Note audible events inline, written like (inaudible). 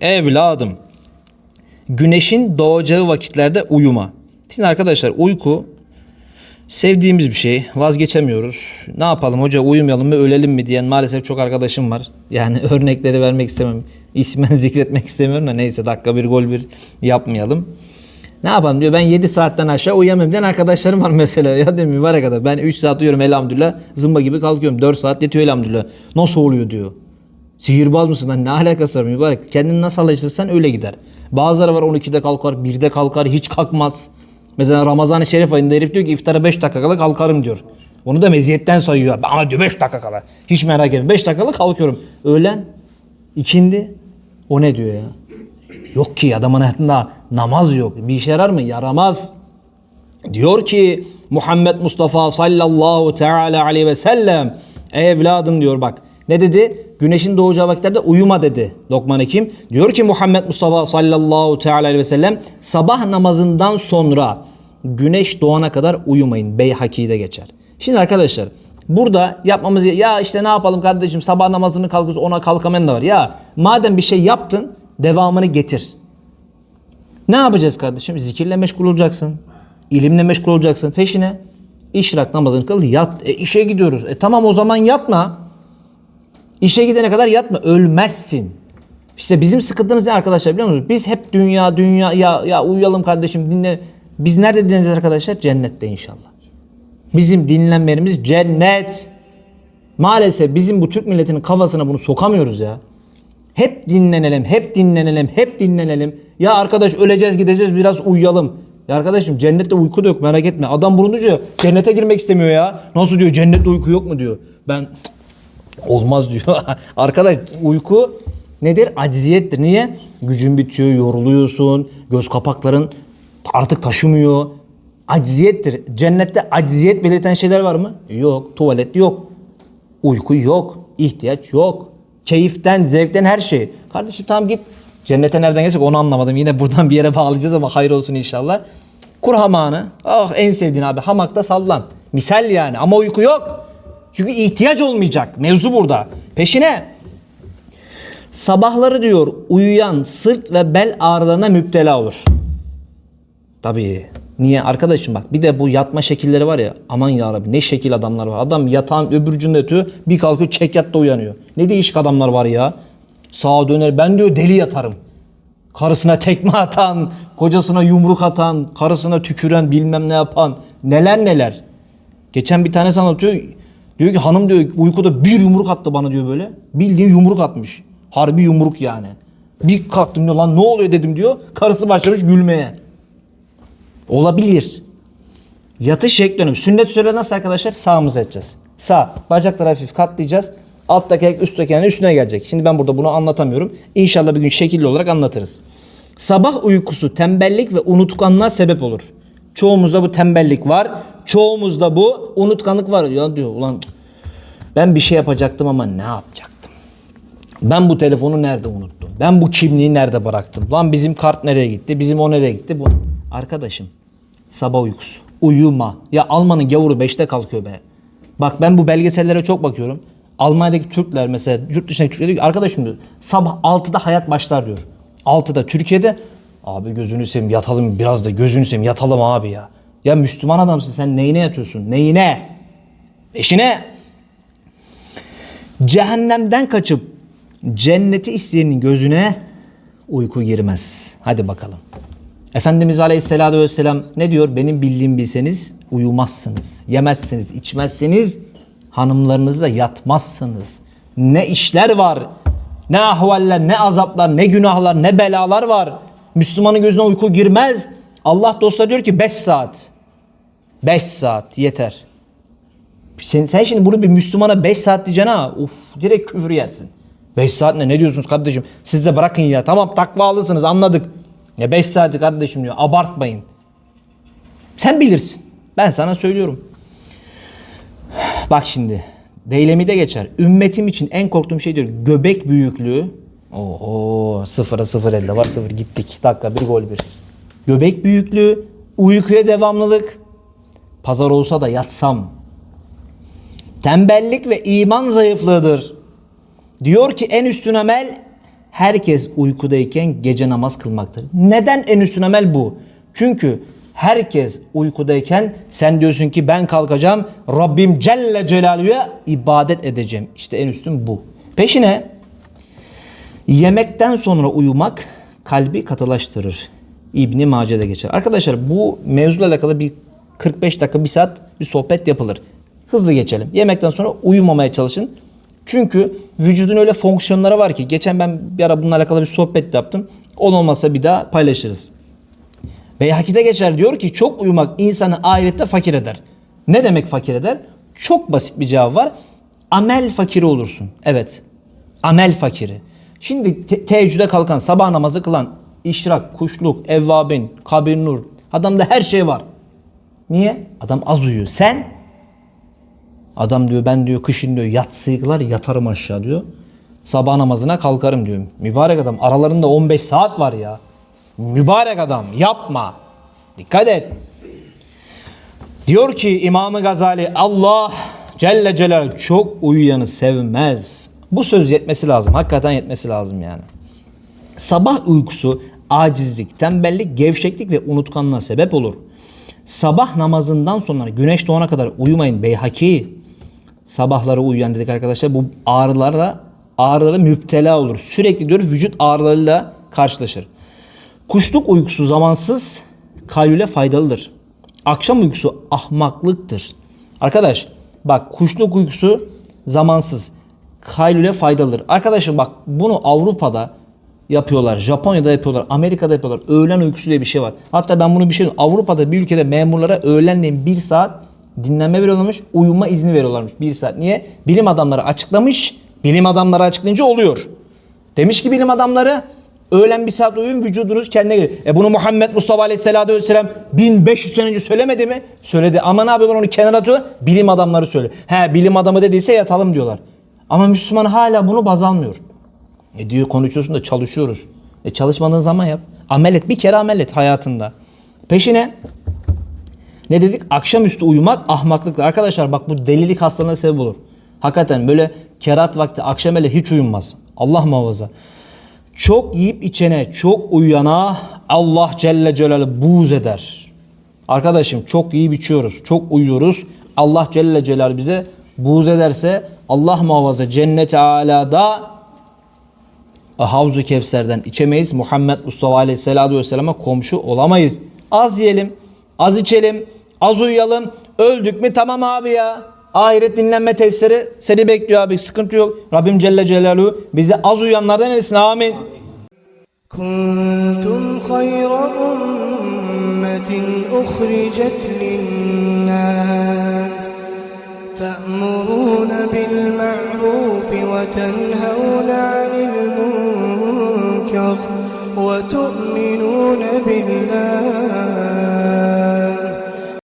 Evladım. Güneşin doğacağı vakitlerde uyuma. Şimdi arkadaşlar uyku sevdiğimiz bir şey. Vazgeçemiyoruz. Ne yapalım hoca uyumayalım mı ölelim mi diyen maalesef çok arkadaşım var. Yani (laughs) örnekleri vermek istemem. İsmen zikretmek istemiyorum da neyse dakika bir gol bir yapmayalım. Ne yapalım diyor ben 7 saatten aşağı uyuyamam diyen arkadaşlarım var mesela. (laughs) Ya diyor mübarek adam ben 3 saat uyuyorum elhamdülillah zımba gibi kalkıyorum 4 saat yetiyor elhamdülillah. Nasıl oluyor diyor. Sihirbaz mısın lan ne alakası var mübarek. Kendini nasıl alıştırırsan öyle gider. Bazıları var 12'de kalkar 1'de kalkar hiç kalkmaz. Mesela Ramazan-ı Şerif ayında herif diyor ki iftara 5 dakika kala kalkarım diyor. Onu da meziyetten sayıyor. Ama diyor 5 dakika kala. Hiç merak etme 5 dakikada kalkıyorum. Öğlen ikindi o ne diyor ya? Yok ki adamın hayatında namaz yok. Bir işe yarar mı? Yaramaz. Diyor ki Muhammed Mustafa sallallahu teala aleyhi ve sellem evladım diyor bak. Ne dedi? Güneşin doğacağı vakitlerde uyuma dedi Lokman Hekim. Diyor ki Muhammed Mustafa sallallahu teala ve sellem sabah namazından sonra güneş doğana kadar uyumayın. Beyhaki'de geçer. Şimdi arkadaşlar burada yapmamız ya işte ne yapalım kardeşim sabah namazını kalkıyoruz ona kalkamayan da var. Ya madem bir şey yaptın devamını getir. Ne yapacağız kardeşim? Zikirle meşgul olacaksın. İlimle meşgul olacaksın. Peşine işrak namazını kıl yat. E, işe gidiyoruz. E tamam o zaman yatma. İşe gidene kadar yatma. Ölmezsin. İşte bizim sıkıntımız ne arkadaşlar biliyor musunuz? Biz hep dünya dünya ya ya uyuyalım kardeşim dinle. Biz nerede dinleyeceğiz arkadaşlar? Cennette inşallah. Bizim dinlenmelerimiz cennet. Maalesef bizim bu Türk milletinin kafasına bunu sokamıyoruz ya. Hep dinlenelim, hep dinlenelim, hep dinlenelim. Ya arkadaş öleceğiz gideceğiz biraz uyuyalım. Ya arkadaşım cennette uyku da yok merak etme. Adam diyor cennete girmek istemiyor ya. Nasıl diyor cennette uyku yok mu diyor. Ben "Cık, olmaz diyor. (laughs) Arkadaş uyku nedir? Acziyettir. Niye? Gücün bitiyor, yoruluyorsun. Göz kapakların artık taşımıyor. Acziyettir. Cennette acziyet belirten şeyler var mı? Yok. Tuvalet yok. Uyku yok. ihtiyaç yok. Keyiften, zevkten her şey. Kardeşim tamam git. Cennete nereden gelsek onu anlamadım. Yine buradan bir yere bağlayacağız ama hayır olsun inşallah. Kur hamağını. Ah en sevdiğin abi hamakta sallan. Misal yani ama uyku yok. Çünkü ihtiyaç olmayacak. Mevzu burada. Peşine sabahları diyor uyuyan sırt ve bel ağrılarına müptela olur. Tabii. Niye? Arkadaşım bak bir de bu yatma şekilleri var ya aman ya Rabbi ne şekil adamlar var. Adam yatağın öbürcünde yatıyor bir kalkıyor çek yatta uyanıyor. Ne değişik adamlar var ya. Sağa döner ben diyor deli yatarım. Karısına tekme atan, kocasına yumruk atan, karısına tüküren bilmem ne yapan neler neler. Geçen bir tanesi anlatıyor. Diyor ki hanım diyor uykuda bir yumruk attı bana diyor böyle. Bildiğin yumruk atmış. Harbi yumruk yani. Bir kalktım diyor lan ne oluyor dedim diyor. Karısı başlamış gülmeye. Olabilir. Yatış şekli önemli. Sünnet süre nasıl arkadaşlar? Sağımıza edeceğiz. Sağ. Bacakları hafif katlayacağız. Alttaki ayak üstteki ayağın üstüne gelecek. Şimdi ben burada bunu anlatamıyorum. İnşallah bir gün şekilli olarak anlatırız. Sabah uykusu tembellik ve unutkanlığa sebep olur. Çoğumuzda bu tembellik var. Çoğumuzda bu unutkanlık var. Ya diyor ulan ben bir şey yapacaktım ama ne yapacaktım? Ben bu telefonu nerede unuttum? Ben bu kimliği nerede bıraktım? Lan bizim kart nereye gitti? Bizim o nereye gitti? Bu arkadaşım sabah uykusu. Uyuma. Ya Alman'ın gavuru 5'te kalkıyor be. Bak ben bu belgesellere çok bakıyorum. Almanya'daki Türkler mesela yurt dışındaki Türkler diyor ki arkadaşım diyor sabah 6'da hayat başlar diyor. 6'da Türkiye'de abi gözünü seveyim yatalım biraz da gözünü seveyim yatalım abi ya. Ya Müslüman adamsın sen neyine yatıyorsun? Neyine? Eşine? Cehennemden kaçıp cenneti isteyenin gözüne uyku girmez. Hadi bakalım. Efendimiz Aleyhisselatü Vesselam ne diyor? Benim bildiğim bilseniz uyumazsınız, yemezsiniz, içmezsiniz, hanımlarınızla yatmazsınız. Ne işler var, ne ahvaller, ne azaplar, ne günahlar, ne belalar var. Müslümanın gözüne uyku girmez. Allah dostları diyor ki 5 saat. 5 saat yeter. Sen, sen şimdi bunu bir Müslümana 5 saat diyeceksin ha. Uf direkt küfür yersin. 5 saat ne? Ne diyorsunuz kardeşim? Siz de bırakın ya. Tamam takvalısınız anladık. Ya 5 saati kardeşim diyor. Abartmayın. Sen bilirsin. Ben sana söylüyorum. Bak şimdi. Deylemi de geçer. Ümmetim için en korktuğum şey diyor. Göbek büyüklüğü. Oo sıfıra sıfır elde var sıfır gittik. Dakika bir gol bir. Göbek büyüklüğü. Uykuya devamlılık. Pazar olsa da yatsam. Tembellik ve iman zayıflığıdır. Diyor ki en üstün amel Herkes uykudayken gece namaz kılmaktır. Neden en üstün amel bu? Çünkü herkes uykudayken sen diyorsun ki ben kalkacağım Rabbim Celle Celaluhu'ya ibadet edeceğim. İşte en üstün bu. Peşine Yemekten sonra uyumak kalbi katılaştırır. İbni Mace'de geçer. Arkadaşlar bu mevzuyla alakalı bir 45 dakika bir saat bir sohbet yapılır. Hızlı geçelim. Yemekten sonra uyumamaya çalışın. Çünkü vücudun öyle fonksiyonları var ki geçen ben bir ara bununla alakalı bir sohbet yaptım. On olmazsa bir daha paylaşırız. Beyhaki'de geçer diyor ki çok uyumak insanı ahirette fakir eder. Ne demek fakir eder? Çok basit bir cevap var. Amel fakiri olursun. Evet. Amel fakiri. Şimdi te- teheccüde kalkan, sabah namazı kılan, işrak, kuşluk, evvabin, kabir nur. Adamda her şey var. Niye? Adam az uyuyor. Sen? Adam diyor ben diyor kışın diyor yatsıyı kılar yatarım aşağı diyor. Sabah namazına kalkarım diyor. Mübarek adam aralarında 15 saat var ya. Mübarek adam yapma. Dikkat et. Diyor ki İmam-ı Gazali Allah Celle Celaluhu çok uyuyanı sevmez. Bu söz yetmesi lazım. Hakikaten yetmesi lazım yani. Sabah uykusu acizlik, tembellik, gevşeklik ve unutkanlığa sebep olur. Sabah namazından sonra güneş doğana kadar uyumayın beyhaki. Sabahları uyuyan dedik arkadaşlar bu ağrılarla ağrılara müptela olur. Sürekli diyoruz vücut ağrılarıyla karşılaşır. Kuşluk uykusu zamansız, kaylule faydalıdır. Akşam uykusu ahmaklıktır. Arkadaş bak kuşluk uykusu zamansız, kaylule faydalıdır. Arkadaşım bak bunu Avrupa'da yapıyorlar, Japonya'da yapıyorlar, Amerika'da yapıyorlar. Öğlen uykusu diye bir şey var. Hatta ben bunu bir şey Avrupa'da bir ülkede memurlara öğlenleyin bir saat dinlenme veriyorlarmış, uyuma izni veriyorlarmış bir saat. Niye? Bilim adamları açıklamış, bilim adamları açıklayınca oluyor. Demiş ki bilim adamları öğlen bir saat uyuyun vücudunuz kendine gelir. E bunu Muhammed Mustafa Aleyhisselatü Vesselam 1500 sene önce söylemedi mi? Söyledi. Ama ne yapıyorlar onu kenara atıyorlar? Bilim adamları söyle. He bilim adamı dediyse yatalım diyorlar. Ama Müslüman hala bunu baz almıyor. E diyor konuşuyorsun da çalışıyoruz. E çalışmadığın zaman yap. Amel et. Bir kere amel et hayatında. Peşine ne dedik? Akşamüstü uyumak ahmaklıktır. Arkadaşlar bak bu delilik hastalığına sebep olur. Hakikaten böyle kerat vakti akşam hele hiç uyunmaz. Allah muhafaza. Çok yiyip içene, çok uyuyana Allah Celle Celaluhu buğz eder. Arkadaşım çok yiyip içiyoruz, çok uyuyoruz. Allah Celle Celaluhu bize buğz ederse Allah muhafaza cennet-i alada Havzu Kevser'den içemeyiz. Muhammed Mustafa Aleyhisselatü Vesselam'a komşu olamayız. Az yiyelim, Az içelim, az uyuyalım. Öldük mü tamam abi ya. Ahiret dinlenme testleri seni bekliyor abi. Sıkıntı yok. Rabbim Celle Celaluhu bizi az uyuyanlardan eylesin. Amin. Kuntum hayra ummetin uhricet linnas. تأمرون بالمعروف وتنهون عن المنكر وتؤمنون بالله